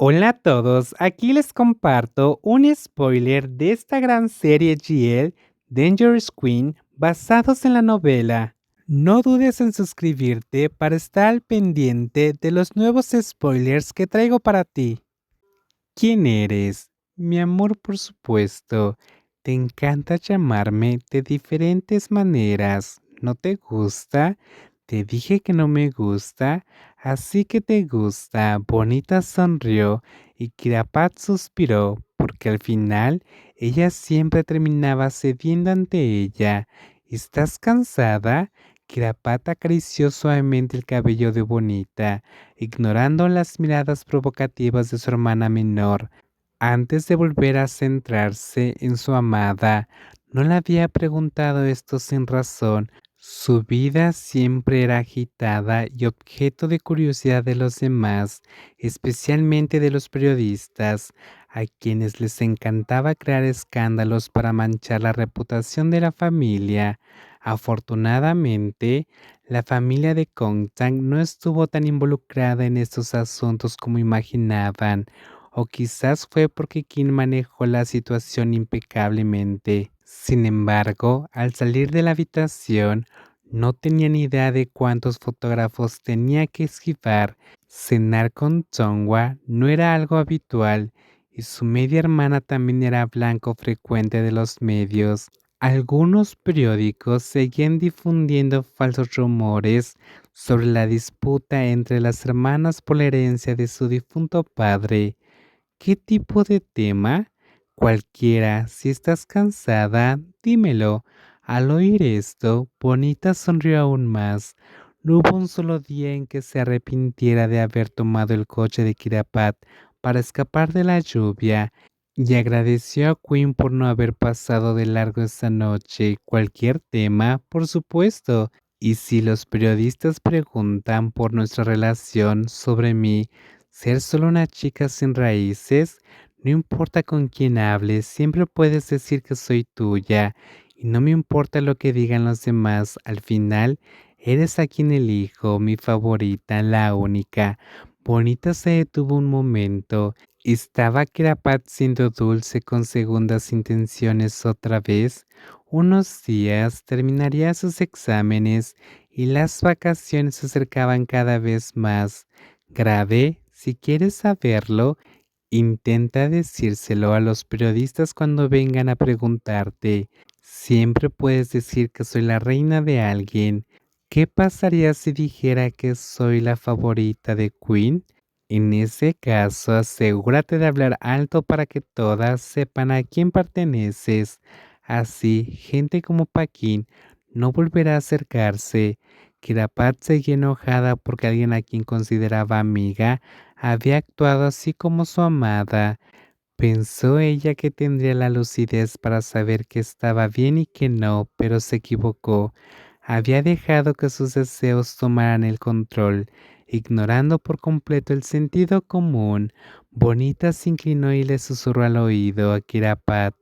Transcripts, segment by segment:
Hola a todos, aquí les comparto un spoiler de esta gran serie GL Dangerous Queen basados en la novela. No dudes en suscribirte para estar al pendiente de los nuevos spoilers que traigo para ti. ¿Quién eres? Mi amor, por supuesto. Te encanta llamarme de diferentes maneras. ¿No te gusta? Te dije que no me gusta, así que te gusta. Bonita sonrió y Kirapat suspiró, porque al final ella siempre terminaba cediendo ante ella. ¿Estás cansada? Kirapat acarició suavemente el cabello de Bonita, ignorando las miradas provocativas de su hermana menor. Antes de volver a centrarse en su amada, no le había preguntado esto sin razón, su vida siempre era agitada y objeto de curiosidad de los demás, especialmente de los periodistas, a quienes les encantaba crear escándalos para manchar la reputación de la familia. Afortunadamente, la familia de Kongtang no estuvo tan involucrada en estos asuntos como imaginaban, o quizás fue porque Kim manejó la situación impecablemente. Sin embargo, al salir de la habitación, no tenía ni idea de cuántos fotógrafos tenía que esquivar. Cenar con Tongwa no era algo habitual y su media hermana también era blanco frecuente de los medios. Algunos periódicos seguían difundiendo falsos rumores sobre la disputa entre las hermanas por la herencia de su difunto padre. ¿Qué tipo de tema? Cualquiera, si estás cansada, dímelo. Al oír esto, Bonita sonrió aún más. No hubo un solo día en que se arrepintiera de haber tomado el coche de Kirapat para escapar de la lluvia y agradeció a Quinn por no haber pasado de largo esa noche. Cualquier tema, por supuesto. Y si los periodistas preguntan por nuestra relación sobre mí, ser solo una chica sin raíces, no importa con quién hables, siempre puedes decir que soy tuya y no me importa lo que digan los demás, al final eres a quien elijo, mi favorita, la única. Bonita se detuvo un momento. ¿Estaba Kirapat siendo dulce con segundas intenciones otra vez? Unos días terminaría sus exámenes y las vacaciones se acercaban cada vez más. Grave, si quieres saberlo, Intenta decírselo a los periodistas cuando vengan a preguntarte. Siempre puedes decir que soy la reina de alguien. ¿Qué pasaría si dijera que soy la favorita de Queen? En ese caso, asegúrate de hablar alto para que todas sepan a quién perteneces. Así, gente como Paquín no volverá a acercarse. Kirapat seguía enojada porque alguien a quien consideraba amiga había actuado así como su amada. Pensó ella que tendría la lucidez para saber que estaba bien y que no, pero se equivocó. Había dejado que sus deseos tomaran el control, ignorando por completo el sentido común. Bonita se inclinó y le susurró al oído a Kirapat.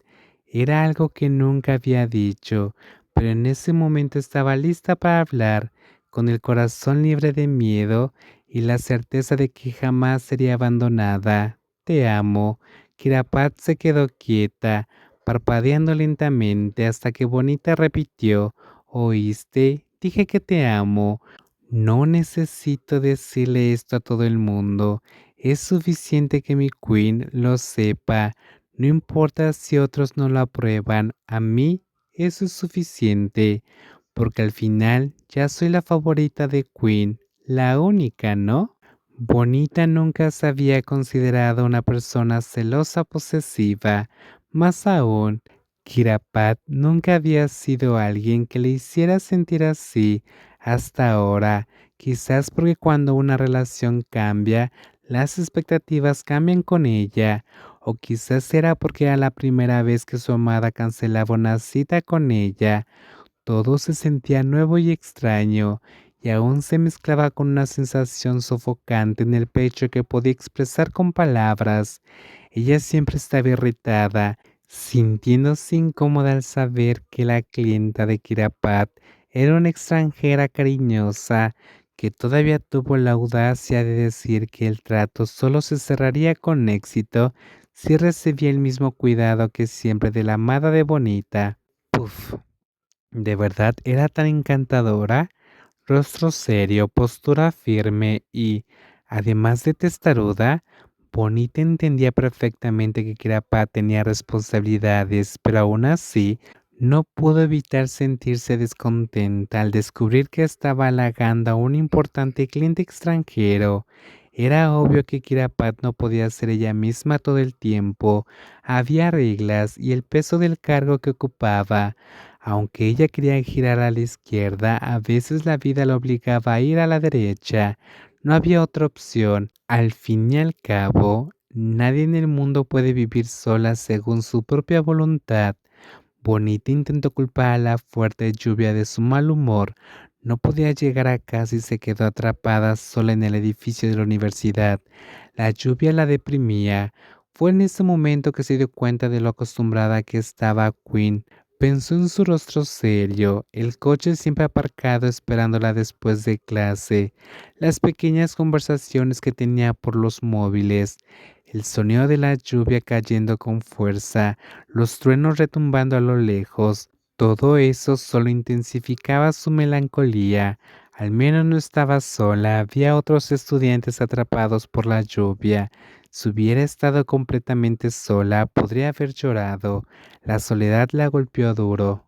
Era algo que nunca había dicho, pero en ese momento estaba lista para hablar, con el corazón libre de miedo y la certeza de que jamás sería abandonada. Te amo. Kirapat se quedó quieta, parpadeando lentamente hasta que Bonita repitió, ¿oíste? Dije que te amo. No necesito decirle esto a todo el mundo. Es suficiente que mi queen lo sepa. No importa si otros no lo aprueban, a mí eso es suficiente, porque al final ya soy la favorita de Queen, la única, ¿no? Bonita nunca se había considerado una persona celosa posesiva, más aún, Kirapat nunca había sido alguien que le hiciera sentir así hasta ahora, quizás porque cuando una relación cambia, las expectativas cambian con ella, o quizás era porque era la primera vez que su amada cancelaba una cita con ella. Todo se sentía nuevo y extraño, y aún se mezclaba con una sensación sofocante en el pecho que podía expresar con palabras. Ella siempre estaba irritada, sintiéndose incómoda al saber que la clienta de Kirapat era una extranjera cariñosa que todavía tuvo la audacia de decir que el trato solo se cerraría con éxito si recibía el mismo cuidado que siempre de la amada de Bonita. Puf, de verdad era tan encantadora, rostro serio, postura firme y, además de testaruda, Bonita entendía perfectamente que Kirapa tenía responsabilidades, pero aún así no pudo evitar sentirse descontenta al descubrir que estaba halagando a un importante cliente extranjero. Era obvio que Kirapat no podía ser ella misma todo el tiempo. Había reglas y el peso del cargo que ocupaba. Aunque ella quería girar a la izquierda, a veces la vida la obligaba a ir a la derecha. No había otra opción. Al fin y al cabo, nadie en el mundo puede vivir sola según su propia voluntad. Bonita intentó culpar a la fuerte lluvia de su mal humor. No podía llegar a casa y se quedó atrapada sola en el edificio de la universidad. La lluvia la deprimía. Fue en ese momento que se dio cuenta de lo acostumbrada que estaba Queen. Pensó en su rostro serio, el coche siempre aparcado esperándola después de clase, las pequeñas conversaciones que tenía por los móviles, el sonido de la lluvia cayendo con fuerza, los truenos retumbando a lo lejos, todo eso solo intensificaba su melancolía. Al menos no estaba sola, había otros estudiantes atrapados por la lluvia. Si hubiera estado completamente sola, podría haber llorado. La soledad la golpeó duro.